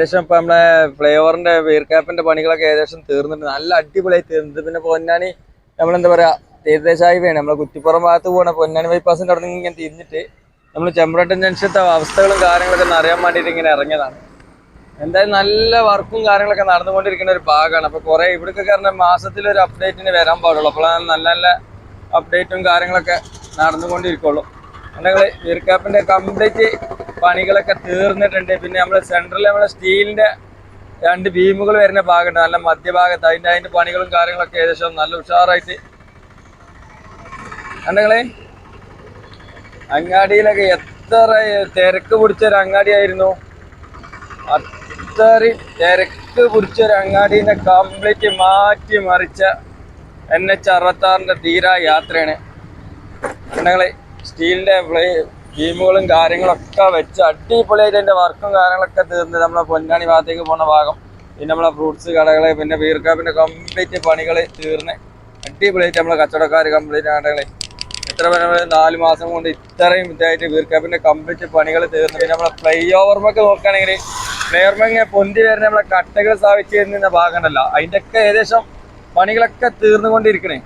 ഏകദേശം ഇപ്പൊ നമ്മളെ ഫ്ലൈ ഓവറിന്റെ വെയർ ക്യാപ്പിന്റെ പണികളൊക്കെ ഏകദേശം തീർന്നിട്ടുണ്ട്. നല്ല അടിപൊളിയായി തീർന്നിട്ട് പിന്നെ പൊന്നാനി നമ്മളെന്താ പറയാ തീർത്ഥേശായി വേണം നമ്മളെ കുറ്റിപ്പുറം ഭാഗത്ത് പോകണ പൊന്നാനി ബൈപ്പാസിന്റെ അവിടെ നിന്ന് ഇങ്ങനെ തിരിഞ്ഞിട്ട് നമ്മൾ ചെമ്പ്രട്ടൻ ജംഗ്ഷത്തെ അവസ്ഥകളും കാര്യങ്ങളൊക്കെ ഒന്ന് അറിയാൻ വേണ്ടിയിട്ട് ഇങ്ങനെ ഇറങ്ങിയതാണ്. എന്തായാലും നല്ല വർക്കും കാര്യങ്ങളൊക്കെ നടന്നുകൊണ്ടിരിക്കുന്ന ഒരു ഭാഗമാണ്. അപ്പൊ കുറെ ഇവിടേക്ക് കാരണം മാസത്തിൽ ഒരു അപ്ഡേറ്റിന് വരാൻ പാടുള്ളൂ. അപ്പോഴാണ് നല്ല നല്ല അപ്ഡേറ്റും കാര്യങ്ങളൊക്കെ നടന്നുകൊണ്ടിരിക്കുള്ളൂ. ഞങ്ങൾ വീർക്കാപ്പിന്റെ കംപ്ലീറ്റ് പണികളൊക്കെ തീർന്നിട്ടുണ്ട്. പിന്നെ നമ്മൾ സെൻട്രൽ നമ്മളെ സ്റ്റീലിന്റെ രണ്ട് ബീമുകൾ വരുന്ന ഭാഗമുണ്ട്. നല്ല മധ്യഭാഗത്ത്. അതിന്റെ അതിന്റെ പണികളും കാര്യങ്ങളൊക്കെ ഏകദേശം നല്ല ഉഷാറായിട്ട്. കണ്ടങ്ങളെ അങ്ങാടിയിലൊക്കെ എത്ര തിരക്ക് പിടിച്ചൊരു അങ്ങാടിയായിരുന്നു? അത്രയും തിരക്ക് പിടിച്ചൊരു അങ്ങാടിനെ കംപ്ലീറ്റ് മാറ്റി മറിച്ച എൻ എച്ച് അറുപത്താറിന്റെ തീരാ യാത്രയാണ്. ഞങ്ങൾ സ്റ്റീലിന്റെ ബീമുകളും കാര്യങ്ങളൊക്കെ വെച്ച് അടിപൊളിയായിട്ട് അതിന്റെ വർക്കും കാര്യങ്ങളൊക്കെ തീർന്ന് നമ്മളെ പൊന്നാണി ഭാഗത്തേക്ക് പോകുന്ന ഭാഗം. പിന്നെ നമ്മളെ ഫ്രൂട്ട്സ് കടകൾ പിന്നെ വീർക്കാപ്പിന്റെ കംപ്ലീറ്റ് പണികൾ തീർന്ന് അടിപൊളിയായിട്ട് നമ്മളെ കച്ചവടക്കാർ കംപ്ലീറ്റ് കടകൾ എത്ര പേര് നാല് മാസം കൊണ്ട് ഇത്രയും ഇതായിട്ട് വീർക്കാപ്പിന്റെ കംപ്ലീറ്റ് പണികൾ തീർന്നു. പിന്നെ നമ്മളെ ഫ്ലൈ ഓവർമൊക്കെ നോക്കുകയാണെങ്കിൽ ഫ്ലൈ ഓവർമ പൊന്തി വരുന്ന നമ്മളെ കട്ടകൾ സ്ഥാപിച്ച് തരുന്ന ഭാഗമുണ്ടല്ലോ അതിന്റെ ഒക്കെ ഏകദേശം പണികളൊക്കെ തീർന്നുകൊണ്ടിരിക്കണേ.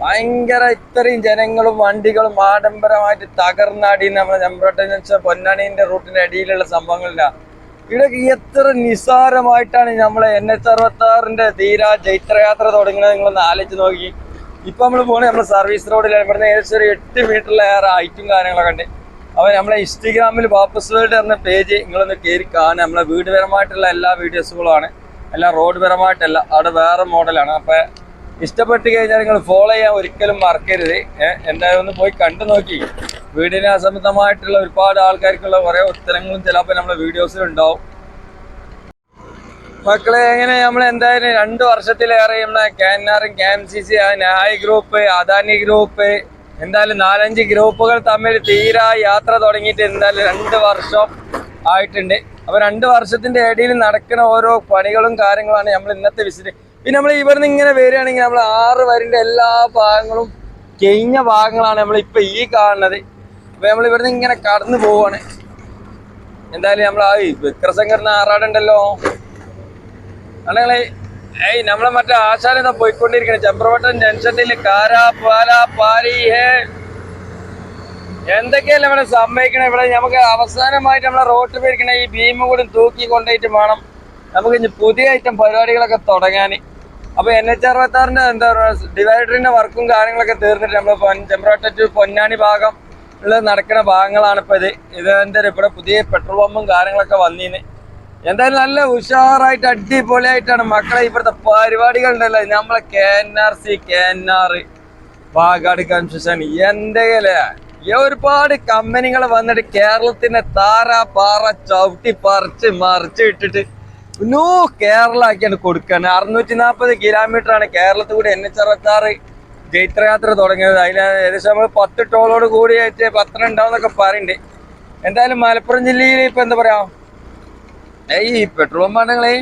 ഭയങ്കര ഇത്രയും ജനങ്ങളും വണ്ടികളും ആഡംബരമായിട്ട് തകർന്നാടി നമ്മളെ ചെമ്പ്രോട്ടൻ വെച്ചാൽ പൊന്നാണിന്റെ റൂട്ടിന്റെ അടിയിലുള്ള സംഭവങ്ങളില്ല ഇവിടെ എത്ര നിസ്സാരമായിട്ടാണ് നമ്മളെ എൻ എച്ച് അറുപത്തി ആറിന്റെ തീരാ ജൈത്രയാത്ര തുടങ്ങുന്നത് നിങ്ങളൊന്ന് ആലോചിച്ച് നോക്കി. ഇപ്പൊ നമ്മൾ പോണേ നമ്മുടെ സർവീസ് റോഡിൽ ഇവിടുന്ന് ഏകദേശം ഒരു എട്ട് മീറ്ററിലേറെ ഹൈറ്റും കാര്യങ്ങളൊക്കെ ഉണ്ട്. അപ്പോൾ നമ്മളെ ഇൻസ്റ്റഗ്രാമിൽ വാപ്പസ് വേൾഡ് എന്ന പേജ് നിങ്ങളൊന്ന് കയറി കാണുക. നമ്മളെ വീട് പരമായിട്ടുള്ള എല്ലാ വീഡിയോസുകളുമാണ് എല്ലാം റോഡ് പരമായിട്ടല്ല. അവിടെ വേറെ മോഡലാണ് അപ്പൊ ഇഷ്ടപ്പെട്ട് കഴിഞ്ഞാൽ നിങ്ങൾ ഫോളോ ചെയ്യാൻ ഒരിക്കലും മറക്കരുത്. എന്തായാലും ഒന്ന് പോയി കണ്ടു നോക്കി. വീടിന് അസംബന്ധമായിട്ടുള്ള ഒരുപാട് ആൾക്കാർക്കുള്ള കുറേ ഉത്തരങ്ങളും ചിലപ്പോൾ നമ്മുടെ വീഡിയോസിൽ ഉണ്ടാവും. മക്കളെ എങ്ങനെ നമ്മൾ എന്തായാലും രണ്ട് വർഷത്തിലേറെ നമ്മളെ കെ എൻ ആറും കെ എം സി സി നായ് ഗ്രൂപ്പ് അദാനി ഗ്രൂപ്പ് എന്തായാലും നാലഞ്ച് ഗ്രൂപ്പുകൾ തമ്മിൽ തീരാ യാത്ര തുടങ്ങിയിട്ട് എന്തായാലും രണ്ട് വർഷം ആയിട്ടുണ്ട്. അപ്പോൾ രണ്ട് വർഷത്തിന്റെ ഇടയിൽ നടക്കുന്ന ഓരോ പണികളും കാര്യങ്ങളാണ് നമ്മൾ ഇന്നത്തെ വിസിറ്റ് പിന്നെ നമ്മൾ ഇവിടുന്ന് ഇങ്ങനെ വരികയാണെങ്കിൽ നമ്മൾ ആറ് വരിന്റെ എല്ലാ ഭാഗങ്ങളും കഴിഞ്ഞ ഭാഗങ്ങളാണ് നമ്മൾ ഇപ്പൊ ഈ കാണുന്നത്. അപ്പൊ നമ്മൾ ഇവിടുന്ന് ഇങ്ങനെ കടന്നു പോവാണ്. എന്തായാലും നമ്മൾ ആ വിക്രസംഗറിന് ആറാടുണ്ടല്ലോ. അല്ലെങ്കിൽ ഏയ് നമ്മളെ മറ്റേ ആശാന പോയിക്കൊണ്ടിരിക്കണേ. ചെമ്പ്രവട്ടൻ ജംഗ്ഷനിൽ കാരാ പാല പാലി ഹേ. എന്തൊക്കെയല്ല ഇവിടെ സമ്മതിക്കണം? ഇവിടെ നമുക്ക് അവസാനമായിട്ട് നമ്മളെ റോട്ടിൽ പോയിരിക്കണ ഈ ഭീമുകൂടും കൂടി തൂക്കി കൊണ്ടുപോയിട്ട് വേണം. നമുക്ക് ഇനി പുതിയ ഐറ്റം പരിപാടികളൊക്കെ തുടങ്ങാൻ അപ്പൊ എൻ എച്ച് അറുപത്തി ആറിന്റെ എന്താ പറയുക ഡിവൈഡറിന്റെ വർക്കും കാര്യങ്ങളൊക്കെ തീർന്നിട്ട് നമ്മൾ ചെമ്പ്രാട്ട ടു പൊന്നാനി ഭാഗം ഉള്ള നടക്കുന്ന ഭാഗങ്ങളാണ് ഇപ്പൊ ഇത്. ഇത് ഇതിന്റെ ഇവിടെ പുതിയ പെട്രോൾ പമ്പും കാര്യങ്ങളൊക്കെ വന്നീന്. എന്തായാലും നല്ല ഉഷാറായിട്ട് അടിപൊളിയായിട്ടാണ് മക്കളെ ഇവിടുത്തെ പരിപാടികൾ ഉണ്ടല്ലോ നമ്മളെ K N R C K N R Vagad construction എന്തെങ്കിലും ഒരുപാട് കമ്പനികൾ വന്നിട്ട് കേരളത്തിന്റെ താര പാറ ചവിട്ടി പറിച്ച് മറിച്ച് ഇട്ടിട്ട് നോ കേരള കൊടുക്കാണ് അറുന്നൂറ്റി നാൽപ്പത് കിലോമീറ്റർ ആണ് കേരളത്തിൽ കൂടി എൻ എച്ച് അറുപത്തി ആറ് ജൈത്രയാത്ര തുടങ്ങിയത്. അതിൽ ഏകദേശം നമ്മൾ പത്ത് ടോളോട് കൂടി ആയിട്ട് പത്രം ഉണ്ടാവുന്നൊക്കെ പറയുന്നുണ്ട് എന്തായാലും മലപ്പുറം ജില്ലയിൽ ഇപ്പൊ എന്താ പറയാ? ഏയ് ഈ പെട്രോൾ പമ്പാണങ്ങളെ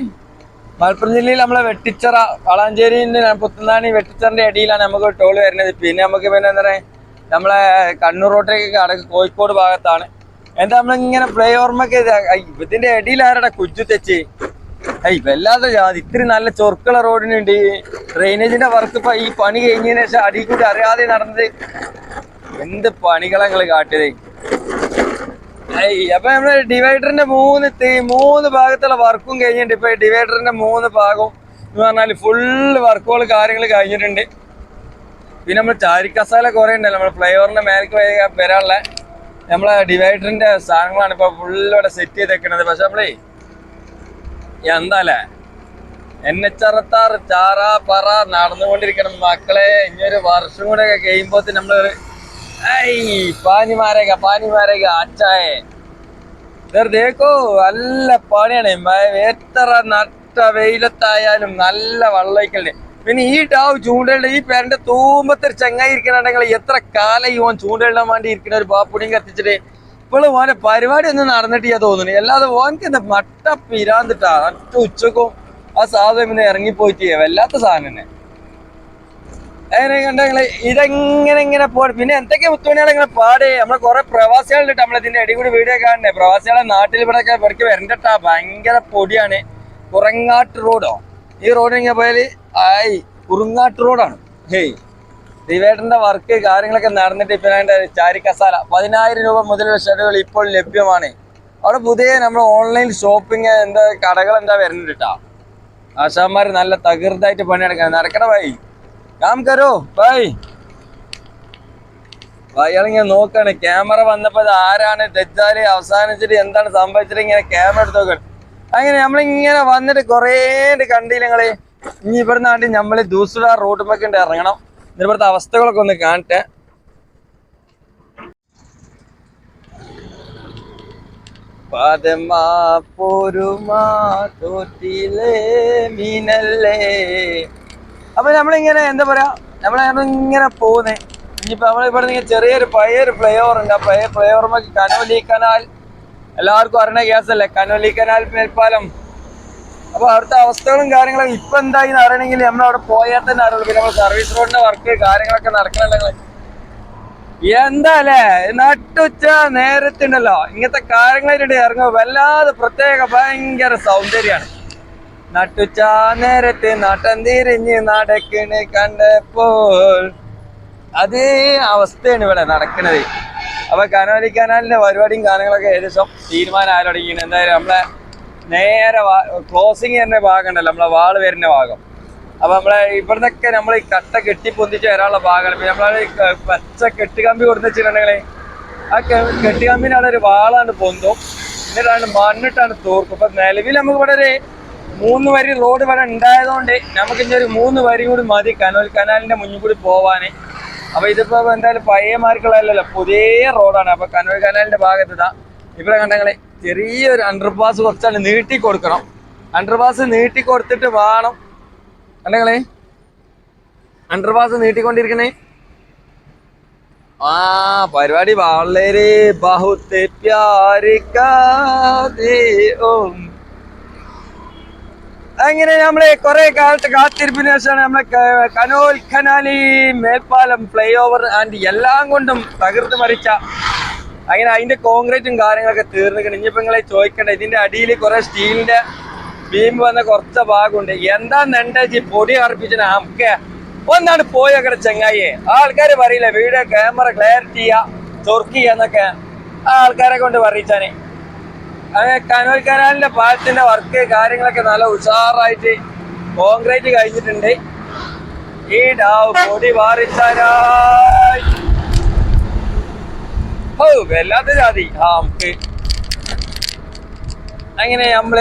മലപ്പുറം ജില്ലയിൽ നമ്മളെ വെട്ടിച്ചിറ വളാഞ്ചേരിന്റെ പുത്തനാണി വെട്ടിച്ചറിന്റെ അടിയിലാണ് നമുക്ക് ടോൾ വരുന്നത്. പിന്നെ നമുക്ക് പിന്നെ എന്താ പറയാ നമ്മളെ കണ്ണൂർ റോട്ടിലേക്ക് കടക്ക് കോഴിക്കോട് ഭാഗത്താണ്. എന്താ നമ്മളിങ്ങനെ പ്ലേ ഓർമ്മക്ക് ഇതിന്റെ ഇടയിൽ ആരുടെ കുജു തെച്ച്? ഐ വല്ലാതെ ജാതി. ഇത്തിരി നല്ല ചൊർക്കുള്ള റോഡിനുണ്ട്. ഡ്രെയിനേജിന്റെ വർക്ക് ഇപ്പൊ ഈ പണി കഴിഞ്ഞതിന് ശേഷം അടി കൂടി അറിയാതെ നടന്നത്. എന്ത് പണികളാ നിങ്ങൾ കാട്ടിയത്. അപ്പൊ നമ്മൾ ഡിവൈഡറിന്റെ മൂന്ന് മൂന്ന് ഭാഗത്തുള്ള വർക്കും കഴിഞ്ഞിട്ടുണ്ട്. ഇപ്പൊ ഡിവൈഡറിന്റെ മൂന്ന് ഭാഗവും എന്ന് പറഞ്ഞാൽ ഫുള്ള് വർക്കുകൾ കാര്യങ്ങൾ കഴിഞ്ഞിട്ടുണ്ട്. പിന്നെ നമ്മൾ ചാരിക്കസാല കുറെ ഉണ്ടല്ലോ. നമ്മൾ ഫ്ലൈഓവറിന്റെ മേലേക്ക് വരാനുള്ള. നമ്മളെ ഡിവൈഡറിന്റെ സാധനങ്ങളാണ് ഇപ്പൊ ഫുള്ള് ഇവിടെ സെറ്റ് ചെയ്തേക്കുന്നത് പക്ഷെ നമ്മളേ എന്താല്ലേ എൻ എച്ച് ചാറാ പറ നടന്നുകൊണ്ടിരിക്കണം മക്കളെ. ഇനിയൊരു വർഷം കൂടെ ഒക്കെ കഴിയുമ്പോ നമ്മൾ ഐ പാനി മാരേക പാനി മാരേക അച്ചായേ ദേക്കോ നല്ല പണിയാണ്. എത്ര നട്ട വെയിലത്തായാലും നല്ല വെള്ളമൊക്കെ പിന്നെ ഈ ടാവ് ചൂണ്ടയിട ഈ പേരന്റെ തൂമ്പത്തിൽ ചങ്ങായി ഇരിക്കണുണ്ടെങ്കിൽ എത്ര കാലം ഓൻ ചൂണ്ടയിടാൻ വേണ്ടി ഇരിക്കുന്ന ഒരു പാപ്പുണിയും കത്തിച്ചിട്ട്. ഇപ്പോഴും ഓന്റെ പരിപാടി ഒന്നും നടന്നിട്ടില്ല തോന്നുന്നു. അല്ലാതെ ഓനക്ക് എന്താ മട്ട പിരാന്തിട്ടാ? നട്ട ഉച്ചക്കും ആ സാധനം ഇന്ന് ഇറങ്ങിപ്പോയിട്ട് വല്ലാത്ത സാധനം തന്നെ. അങ്ങനെ കണ്ടെങ്കിൽ ഇതെങ്ങനെ ഇങ്ങനെ പോയി പിന്നെ എന്തൊക്കെ മുത്തുമണികൾ ഇങ്ങനെ പാടെ? നമ്മളെ കുറെ പ്രവാസികളുണ്ട് നമ്മളെ ഇതിന്റെ അടി കൂടി വീഡിയോ കാണണ്ടേ പ്രവാസികളെ നാട്ടിൽ ഇവിടെ ഒക്കെ ഇവർക്ക് വരണ്ടട്ടാ ഭയങ്കര പൊടിയാണ്. കുറങ്ങാട്ട് റോഡോ? ഈ റോഡ് ഇങ്ങനെ പോയാൽ ആയി കുറുങ്ങാട്ട് റോഡാണ്. ഹേയ്. ദിവേട്ടന്റെ വർക്ക് കാര്യങ്ങളൊക്കെ നടന്നിട്ട് ഇപ്പൊ ചാരി കസാല പതിനായിരം രൂപ മുതൽ ഷർട്ടുകൾ ഇപ്പോൾ ലഭ്യമാണ്. അവിടെ പുതിയ നമ്മൾ ഓൺലൈൻ ഷോപ്പിംഗ് എന്താ കടകൾ എന്താ വരുന്നുണ്ട് കേട്ടാ ആശാന്മാർ നല്ല തകൃതായിട്ട് പണിയെടുക്കാൻ നടക്കണ ഭായി. കാം കരോ ഭായ്. അയാളിങ്ങനെ നോക്കാണ്. ക്യാമറ വന്നപ്പോ ആരാണ്? തെറ്റാൽ അവസാനിച്ചിട്ട് എന്താണ് സംഭവിച്ചിട്ട് ഇങ്ങനെ ക്യാമറ എടുത്ത് നോക്കണം അങ്ങനെ നമ്മളിങ്ങനെ വന്നിട്ട് കുറേ കണ്ടില്ല നിങ്ങൾ? ഇനി ഇവിടുന്നാണ്ട് നമ്മൾ ദൂസുട റോഡുമൊക്കെ ഉണ്ട് ഇറങ്ങണം. ഇവിടുത്തെ അവസ്ഥകളൊക്കെ ഒന്ന് കാണട്ടെ. പദമാ പൊരുമാ മീനല്ലേ. അപ്പൊ നമ്മളിങ്ങനെ എന്താ പറയാ നമ്മളിങ്ങനെ പോകുന്നേ. ഇനിയിപ്പോ നമ്മൾ ഇവിടെ നിന്ന് ചെറിയൊരു പഴയൊരു ഫ്ലൈ ഓവർ ഉണ്ട്. ആ പഴയ ഫ്ലൈ ഓവർ കനോലി കനാൽ എല്ലാവർക്കും അറിയണ ഗ്യാസ് അല്ലേ? കനോലി കനാൽ മേൽപ്പാലം. അപ്പൊ അവിടുത്തെ അവസ്ഥകളും കാര്യങ്ങളും ഇപ്പൊ എന്തായി അറിയണമെങ്കിൽ നമ്മൾ അവിടെ പോയാൽ തന്നെ അറിയുള്ളൂ. പിന്നെ നമ്മൾ സർവീസ് റോഡിന്റെ വർക്ക് കാര്യങ്ങളൊക്കെ നടക്കണല്ലോ എന്താ അല്ലേ നട്ടുച്ച നേരത്തുണ്ടല്ലോ. ഇങ്ങനത്തെ കാര്യങ്ങളായിട്ട് ഇറങ്ങുമ്പോ വല്ലാതെ പ്രത്യേക ഭയങ്കര സൗന്ദര്യമാണ്. നട്ടുച്ച നേരത്തെ നട്ടം തിരിഞ്ഞ് നടക്കണ് കണ്ടപ്പോൾ അതേ അവസ്ഥയാണ് ഇവിടെ നടക്കുന്നത് അപ്പൊ കനോലി കനാലിന്റെ പരിപാടിയും കാര്യങ്ങളൊക്കെ ഏകദേശം തീരുമാനം ആയി തുടങ്ങിയാണ് എന്തായാലും നമ്മളെ നേരെ ക്ലോസിങ് തന്നെ ഭാഗം ഉണ്ടല്ലോ നമ്മളെ വാൾ വരുന്ന ഭാഗം. അപ്പൊ നമ്മളെ ഇവിടുന്നൊക്കെ നമ്മൾ ഈ കട്ട കെട്ടി പൊന്തിച്ച് വരാനുള്ള ഭാഗമാണ്. പിന്നെ നമ്മളെ പച്ച കെട്ടുകമ്പി കൊടുത്ത് വെച്ചിട്ടുണ്ടെങ്കിൽ ആ കെ- കെട്ടുകമ്പിന് അവിടെ ഒരു വാളാണ് പൊന്തും. എന്നിട്ടാണ് മണ്ണിട്ടാണ് തോർക്കും. അപ്പൊ നിലവിൽ നമുക്ക് ഇവിടെ ഒരു മൂന്ന് വരി റോഡ് ഇവിടെ ഉണ്ടായതുകൊണ്ട് നമുക്ക് ഇനി ഒരു മൂന്ന് വരി കൂടി മതി കനോൽ കനാലിന്റെ മുന്നിൽ കൂടി പോവാന്. അപ്പൊ ഇതിപ്പോ എന്തായാലും പഴയ മാർക്കുള്ളതല്ലല്ലോ പുതിയ റോഡാണ് അപ്പൊ കനോൽ കനാലിന്റെ ഭാഗത്ത് ഇതാ. ഇവിടെ കണ്ടെങ്കിൽ ചെറിയൊരു അണ്ടർപാസ് കുറച്ചാണ് നീട്ടി കൊടുക്കണം. അണ്ടർപാസ് നീട്ടി കൊടുത്തിട്ട് വേണം. കണ്ടെങ്കിലേ അണ്ടർപാസ് നീട്ടിക്കൊണ്ടിരിക്കണേ. ആ പരിപാടി വളരെ ബഹുത്ത് അങ്ങനെ നമ്മളെ കുറെ കാലത്ത് കാത്തിരിപ്പിന് ശേഷമാണ് നമ്മളെ കനോൽ കനാലി മേൽപ്പാലം ഫ്ലൈ ഓവർ ആൻഡ് എല്ലാം കൊണ്ടും തകർത്ത് മറിച്ച അങ്ങനെ അതിന്റെ കോൺക്രീറ്റും കാര്യങ്ങളൊക്കെ തീർന്നിക്കണം ഇനിയിപ്പോ നിങ്ങളെ ചോദിക്കണ്ട ഇതിന്റെ അടിയിൽ കുറെ സ്റ്റീലിന്റെ ബീം വന്ന കുറച്ച ഭാഗമുണ്ട്. എന്താ നെണ്ടജി പൊടി അർപ്പിച്ച നമുക്ക് ഒന്നാണ് പോയി അങ്ങനെ ചെങ്ങായി ആൾക്കാര് പറയില്ല വീഡിയോ ക്യാമറ ക്ലാരിറ്റി ചെയ്യാ ചൊറുക്കി എന്നൊക്കെ ആ ആൾക്കാരെ കൊണ്ട് പറയിച്ചാനെ. അങ്ങനെ കനോൽ കനാലിന്റെ പാലത്തിന്റെ വർക്ക് കാര്യങ്ങളൊക്കെ നല്ല ഉഷാറായിട്ട് കോൺക്രീറ്റ് കഴിഞ്ഞിട്ടുണ്ട്. ഈ ഡാവ് പൊടി വാറിച്ചാരായി ഓ വല്ലാത്ത ജാതി. ആ നമുക്ക് അങ്ങനെ നമ്മൾ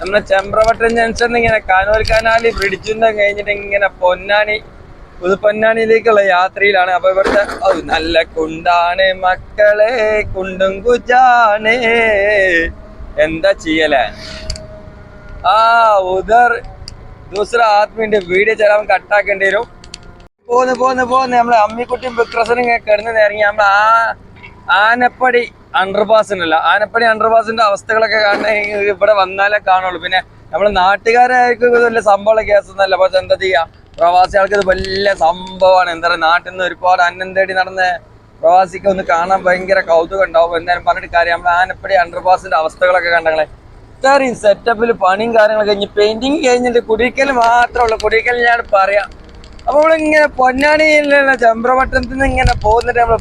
നമ്മളെ ചെമ്പ്രവട്ടം ജംഗ്ഷൻ ഇങ്ങനെ കാനോൽ കനാലി ബ്രിഡ്ജിന്റെ കഴിഞ്ഞിട്ട് ഇങ്ങനെ പൊന്നാനി പുതുപ്പൊന്നാനിയിലേക്കുള്ള യാത്രയിലാണ്. അപ്പൊ ഇവിടുത്തെ അത് നല്ല കുണ്ടാണ് മക്കളെ കുണ്ടും കുജാണ്. എന്താ ചെയ്യലേ? ആ ഉദർ ദൂസറ ആത്മീന്റെ വീഡിയോ ചിലവൻ കട്ടാക്കേണ്ടി വരും. പോന്ന് പോന്ന് പോന്ന്. നമ്മളെ അമ്മിക്കുട്ടിയും ഇങ്ങനെ കിടന്ന് ഇറങ്ങി നമ്മൾ ആ ആനപ്പടി അണ്ടർപാസ് ഉണ്ടല്ലോ ആനപ്പടി അണ്ടർപാസിന്റെ അവസ്ഥകളൊക്കെ കാണണമെങ്കിൽ ഇവിടെ വന്നാലേ കാണുള്ളൂ. പിന്നെ നമ്മൾ നാട്ടുകാരായിരിക്കും ഇത് വലിയ സംഭവമുള്ള ഒന്നല്ല പക്ഷെ എന്താ ചെയ്യാ? പ്രവാസികൾക്ക് ഇത് വലിയ സംഭവമാണ്. എന്താ പറയുക നാട്ടിൽ നിന്ന് ഒരുപാട് അന്നം തേടി നടന്ന പ്രവാസിക്ക് ഒന്ന് കാണാൻ ഭയങ്കര കൗതുകം ഉണ്ടാവും. എന്തായാലും പറഞ്ഞിട്ട് കാര്യം നമ്മളെ ആനപ്പടി അണ്ടർപാസിന്റെ അവസ്ഥകളൊക്കെ കണ്ടങ്ങളെ. ഇത്രയും സെറ്റപ്പിൽ പണിയും കാര്യങ്ങളും കഴിഞ്ഞ് പെയിന്റിങ് കഴിഞ്ഞിട്ട് കുടിക്കൽ മാത്രമേ ഉള്ളൂ. കുടിക്കൽ ഞാൻ പറയാം. അപ്പൊ നമ്മളിങ്ങനെ പൊന്നാണിയിലുള്ള ചമ്പ്രവട്ടത്തിൽ നിന്ന് ഇങ്ങനെ പോകുന്നിട്ട് നമ്മൾ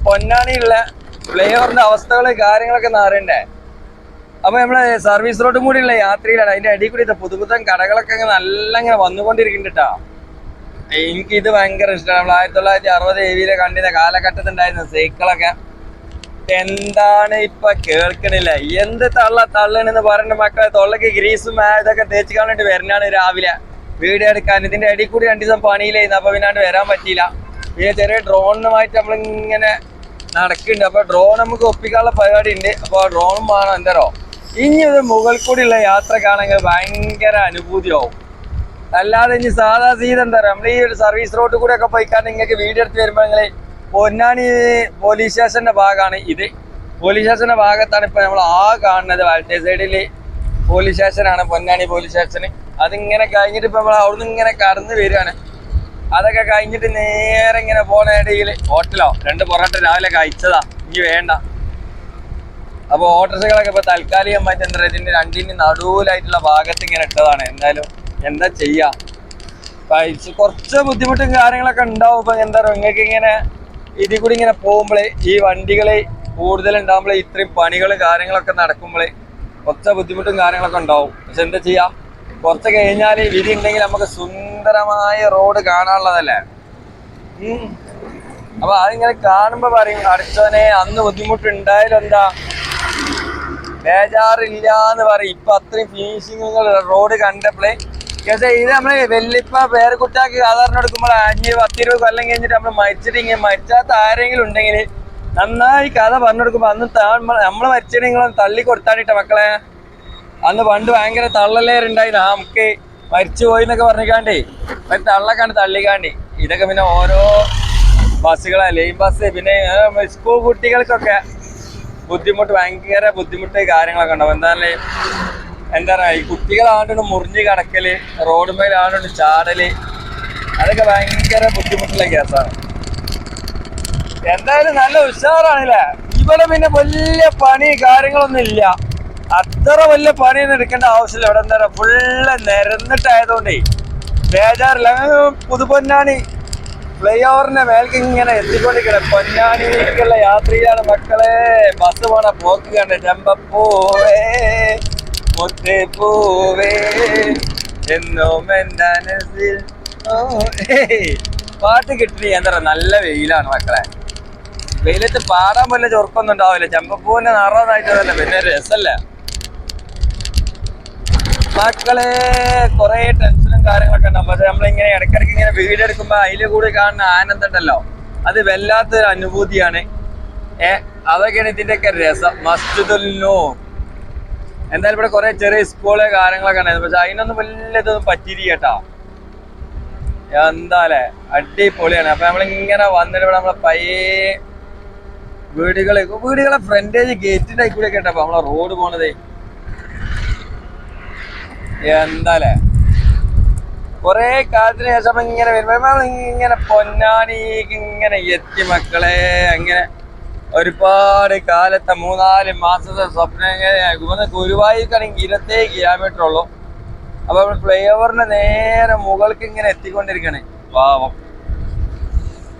പൊന്നാനിയുള്ള ഫ്ലേവറിന്റെ അവസ്ഥകൾ കാര്യങ്ങളൊക്കെ ഒന്ന് അപ്പൊ നമ്മൾ സർവീസ് റോഡും കൂടിയുള്ള യാത്രയിലാണ്. അതിന്റെ അടിയിൽ കൂടി പുതുപുത്തൻ കടകളൊക്കെ ഇങ്ങനെ നല്ല ട്ടാ. എനിക്ക് ഇത് ഭയങ്കര ഇഷ്ടമാണ് നമ്മൾ ആയിരത്തി തൊള്ളായിരത്തി അറുപത് ഏവിയിലെ കണ്ടിരുന്ന കാലഘട്ടത്തിൽ ഉണ്ടായിരുന്ന സൈക്കിളൊക്കെ. എന്താണ് ഇപ്പൊ കേൾക്കണില്ല. എന്ത് തള്ള തള്ളണെന്ന് പറഞ്ഞ മക്കളെ. തൊള്ളക്ക് ഗ്രീസും ഇതൊക്കെ തേച്ച് കാണിട്ട് വരണാണ് രാവിലെ. വീഡിയോ എടുക്കാൻ. ഇതിന്റെ അടിയിൽ കൂടി രണ്ടു ദിവസം പണിയിലായിരുന്നു അപ്പൊ പിന്നാണ്ട് വരാൻ പറ്റിയില്ല. പിന്നെ ചെറിയ ഡ്രോണുമായിട്ട് നമ്മളിങ്ങനെ നടക്കുന്നുണ്ട്. അപ്പൊ ഡ്രോൺ നമുക്ക് ഒപ്പിക്കാനുള്ള പരിപാടി ഉണ്ട് അപ്പൊ ഡ്രോണും വേണം. എന്തരോ ഇനി ഒരു മുകൾ കൂടിയുള്ള യാത്രക്കാണെങ്കിൽ ഭയങ്കര അനുഭൂതിയാവും. അല്ലാതെ ഇനി സാധാ സീത എന്താ നമ്മൾ ഈ ഒരു സർവീസ് റോഡ് കൂടെ ഒക്കെ പോയിക്കാണ്ട് നിങ്ങൾക്ക് വീഡിയോ എടുത്ത് വരുമ്പോൾ നിങ്ങൾ പൊന്നാനി പോലീസ് സ്റ്റേഷന്റെ ഭാഗമാണ് ഇത്. പോലീസ് സ്റ്റേഷന്റെ ഭാഗത്താണ് ഇപ്പൊ നമ്മൾ ആ കാണുന്നത് വലത്തേ സൈഡിൽ പോലീസ് സ്റ്റേഷനാണ് പൊന്നാനി പോലീസ് സ്റ്റേഷന് അതിങ്ങനെ കഴിഞ്ഞിട്ട് ഇപ്പൊ നമ്മൾ അവിടുന്ന് ഇങ്ങനെ കടന്നു വരികയാണ്. അതൊക്കെ കഴിഞ്ഞിട്ട് നേരെ ഇങ്ങനെ പോണ ഇടയിൽ ഹോട്ടലോ? രണ്ട് പൊറോട്ട രാവിലെ കഴിച്ചതാ. ഇനി വേണ്ട. അപ്പൊ ഓട്ടോറിക്ഷകളൊക്കെ ഇപ്പൊ താൽക്കാലികമായിട്ട് എന്താ പറയുക ഇതിന്റെ രണ്ടിന് നടുവിലായിട്ടുള്ള ഭാഗത്ത് ഇങ്ങനെ ഇട്ടതാണ്. എന്തായാലും എന്താ ചെയ്യാ? കുറച്ച് ബുദ്ധിമുട്ടും കാര്യങ്ങളൊക്കെ ഉണ്ടാവും. ഇപ്പൊ എന്താ പറയുക നിങ്ങൾക്ക് ഇങ്ങനെ ഇതിൽ കൂടി ഇങ്ങനെ പോകുമ്പോഴേ ഈ വണ്ടികൾ കൂടുതൽ ഉണ്ടാകുമ്പോഴേ ഇത്രയും പണികളും കാര്യങ്ങളൊക്കെ നടക്കുമ്പോഴേ കുറച്ച് ബുദ്ധിമുട്ടും കാര്യങ്ങളൊക്കെ ഉണ്ടാവും. പക്ഷെ എന്താ ചെയ്യാ? കുറച്ച് കഴിഞ്ഞാൽ വിധി ഉണ്ടെങ്കിൽ നമുക്ക് സുന്ദരമായ റോഡ് കാണാനുള്ളതല്ലേ. അപ്പൊ അതിങ്ങനെ കാണുമ്പോ പറയും അടിച്ചവനെ അന്ന് ബുദ്ധിമുട്ടുണ്ടായാലും എന്താ? ബേജാറില്ല എന്ന് പറയും. ഇപ്പൊ അത്രയും ഫിനിഷിങ്ങുകൾ റോഡ് കണ്ടപ്പോഴേ പക്ഷേ ഇത് നമ്മൾ വെല്ലിപ്പ പേരക്കുട്ടാക്ക് സാധാരണ എടുക്കുമ്പോൾ അഞ്ച് പത്തിരുപത് കൊല്ലം കഴിഞ്ഞിട്ട് നമ്മൾ മരിച്ചിട്ട് ഇങ്ങനെ മരിച്ചാത്ത ആരെങ്കിലും ഉണ്ടെങ്കിൽ നന്നായി കഥ പറഞ്ഞു കൊടുക്കുമ്പോൾ അന്ന് നമ്മൾ മരിച്ചിട്ട് തള്ളി കൊടുത്താണിട്ട മക്കളെ. അന്ന് പണ്ട് ഭയങ്കര തള്ളലേറുണ്ടായി നമുക്ക് മരിച്ചു പോയി എന്നൊക്കെ പറഞ്ഞിക്കാണ്ടേ. ഒരു തള്ളക്കാണ്ട് തള്ളിക്കാണ്ടി. ഇതൊക്കെ പിന്നെ ഓരോ ബസ്സുകളാ. ലൈൻ ബസ് പിന്നെ സ്കൂൾ കുട്ടികൾക്കൊക്കെ ബുദ്ധിമുട്ട് ഭയങ്കര ബുദ്ധിമുട്ട് കാര്യങ്ങളൊക്കെ ഉണ്ടാവും. എന്താണല്ലേ എന്താ പറയുക ഈ കുട്ടികളാണ്ട് മുറിഞ്ഞ് കിടക്കൽ റോഡ് മേലാണ്ട് ചാടൽ അതൊക്കെ ഭയങ്കര ബുദ്ധിമുട്ടുള്ള കേസാണ്. എന്തായാലും നല്ല ഉഷാറാണല്ലേ ഇവിടെ പിന്നെ വലിയ പണി കാര്യങ്ങളൊന്നും ഇല്ല. അത്ര വലിയ പണിയൊന്നും എടുക്കേണ്ട ആവശ്യമില്ല. ഇവിടെ എന്താ പറയുക ഫുള്ള് നിരന്നിട്ടായതുകൊണ്ടേ ബേജാറില്ല. പുതുപൊന്നാണി ഫ്ലൈ ഓവറിന്റെ മേൽക്ക് ഇങ്ങനെ എത്തിക്കൊണ്ടിരിക്കണം പൊന്നാണിയിലേക്കുള്ള യാത്രയാണ് മക്കളെ. ബസ് പോണ പോക്ക് കണ്ട ചെമ്പപ്പൂവേ പൂവേ എന്നും മനസ്സിൽ. പാട്ട് കിട്ടണി എന്താ പറയാ നല്ല വെയിലാണ് മക്കളെ. വെയിലത്ത് പാടാൻ വല്ല ചൊറുക്കൊന്നും ഉണ്ടാവില്ല. ചമ്പപ്പൂവിന്റെ നിറമായിട്ടതല്ല പിന്നെ രസല്ല മക്കളെ കുറെ ടെൻഷനും കാര്യങ്ങളൊക്കെ ഉണ്ടാവും പക്ഷെ നമ്മളിങ്ങനെ ഇടയ്ക്കിടയ്ക്ക് ഇങ്ങനെ വീഡിയോ എടുക്കുമ്പോൾ അതിൽ കൂടി കാണുന്ന ആനന്ദം ഉണ്ടല്ലോ. അത് വല്ലാത്തൊരു അനുഭൂതിയാണ്. ഏ അതൊക്കെയാണ് ഇതിന്റെയൊക്കെ രസം. മസ്ജിദുൽ നൂർ എന്തായാലും ഇവിടെ കുറെ ചെറിയ സ്കൂൾ കാര്യങ്ങളൊക്കെ ഉണ്ടായിരുന്നു. പക്ഷെ അതിനൊന്നും വലിയ ഇതൊന്നും പറ്റിയിരിക്കും കേട്ടോ. എന്താലേ? അടിപൊളിയാണ്. അപ്പൊ നമ്മളിങ്ങനെ വന്നിട്ട് ഇവിടെ നമ്മളെ പയ്യെ വീടുകളെ വീടുകളെ ഫ്രണ്ടേജ് ഗേറ്റിന്റെ കൂടെ കേട്ടോ നമ്മളെ റോഡ് പോണതേ എന്താലേ? കൊറേ കാലത്തിന് ശേഷം ഇങ്ങനെ വരുമ്പോ ഇങ്ങനെ പൊന്നാനി ഇങ്ങനെ എത്തി മക്കളെ അങ്ങനെ ഒരുപാട് കാലത്തെ മൂന്നാൽ മാസത്തെ സ്വപ്നം ഗുരുവായൂർക്കാണെങ്കിൽ ഇരുപത്തേഴ് കിലോമീറ്റർ ഉള്ളൂ. അപ്പൊ നമ്മൾ ഫ്ലൈ നേരെ മുകൾക്ക് ഇങ്ങനെ എത്തിക്കൊണ്ടിരിക്കണേ പാവം.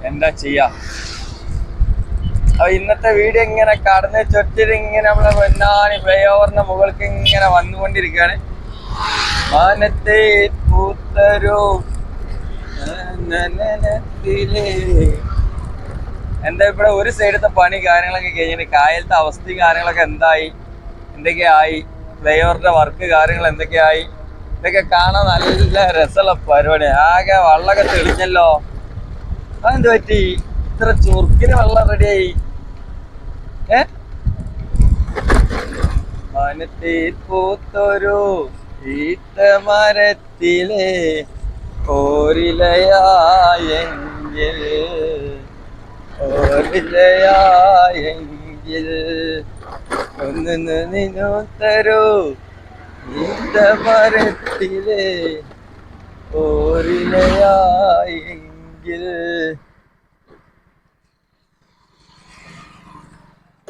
എന്താ ചെയ്യാ? അപ്പൊ ഇന്നത്തെ വീഡിയോ ഇങ്ങനെ കടന്ന് ചൊറ്റിട്ട് ഇങ്ങനെ നമ്മളെ പൊന്നാനി ഫ്ലൈ ഓവറിന്റെ മുകൾക്ക് ഇങ്ങനെ വന്നുകൊണ്ടിരിക്കുകയാണ്. മാനത്തെ പൂത്തരോ. എന്താ ഇവിടെ ഒരു സൈഡത്തെ പണി കാര്യങ്ങളൊക്കെ കഴിഞ്ഞിട്ട് കായലത്തെ അവസ്ഥയും കാര്യങ്ങളൊക്കെ എന്തായി? എന്തൊക്കെയായി? ഫ്ലൈഓവറിന്റെ വർക്ക് കാര്യങ്ങൾ എന്തൊക്കെയായി? ഇതൊക്കെ കാണാൻ നല്ല രസമുള്ള പരിപാടി ആകെ വെള്ളമൊക്കെ തെളിഞ്ഞല്ലോ. അതെന്ത് പറ്റി? ഇത്ര ചുറുക്കിന് വെള്ളം റെഡിയായി ഏ? പൂത്തൊരു ഈത്തമരത്തിലെ ഓരിലയായെങ്കിൽ ഓരിലയായെങ്കിൽ ഒന്ന് നിന്നു തരൂ. ഈത്തമരത്തിലെ ഓരിലയായെങ്കിൽ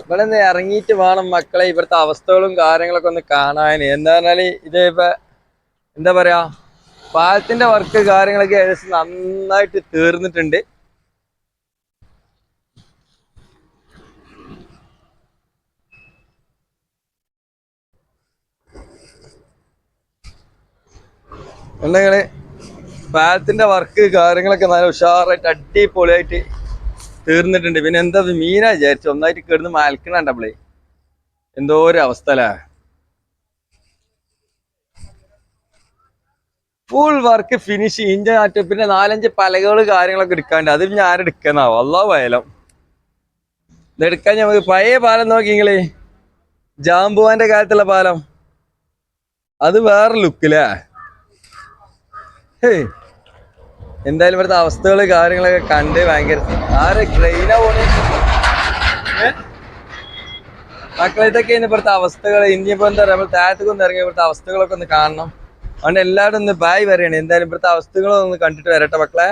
ഇവിടെ നിന്ന് ഇറങ്ങിയിട്ട് വേണം മക്കളെ ഇവിടുത്തെ അവസ്ഥകളും കാര്യങ്ങളൊക്കെ ഒന്ന് കാണാൻ. എന്താ പറഞ്ഞാൽ ഇതേപ്പോ എന്താ പറയാ പാലത്തിന്റെ വർക്ക് കാര്യങ്ങളൊക്കെ ഏകദേശം നന്നായിട്ട് തീർന്നിട്ടുണ്ട്. ഉണ്ടെങ്കിൽ പാലത്തിന്റെ വർക്ക് കാര്യങ്ങളൊക്കെ നല്ല ഉഷാറായിട്ട് അടിപൊളിയായിട്ട് തീർന്നിട്ടുണ്ട്. പിന്നെ എന്താ മീനാ വിചാരിച്ചു ഒന്നായിട്ട് കിടന്ന് മലക്കണുണ്ടപ്പളേ എന്തോ ഒരു അവസ്ഥ ഫുൾ വർക്ക് ഫിനിഷ് ഇഞ്ച നാട്ട് പിന്നെ നാലഞ്ച് പലകൾ കാര്യങ്ങളൊക്കെ എടുക്കാണ്ട്. അത് ഞാൻ എടുക്കുന്നാവോ അല്ലോ വയലം. ഇതെടുക്കാൻ നമുക്ക് പഴയ പാലം നോക്കി നിങ്ങൾ ജാമ്പുവാന്റെ കാലത്തുള്ള പാലം. അത് വേറെ ലുക്കില്ലേ ഹേയ്. എന്തായാലും ഇവിടുത്തെ അവസ്ഥകൾ കാര്യങ്ങളൊക്കെ കണ്ട് ഭയങ്കര ആരെ ട്രെയിനാ പോണേ? മക്കളെ ഇതൊക്കെയാണ് ഇവിടുത്തെ അവസ്ഥകൾ ഇനിയിപ്പോ എന്താ പറയുക താഴത്തേക്ക് ഒന്ന് ഇറങ്ങി ഇവിടുത്തെ അവസ്ഥകളൊക്കെ ഒന്ന് കാണണം. അതുകൊണ്ട് എല്ലാവരും ഒന്ന് ബായ് പറയണേ. എന്തായാലും ഇവിടുത്തെ അവസ്ഥകളൊന്ന് കണ്ടിട്ട് വരട്ടെ മക്കളെ.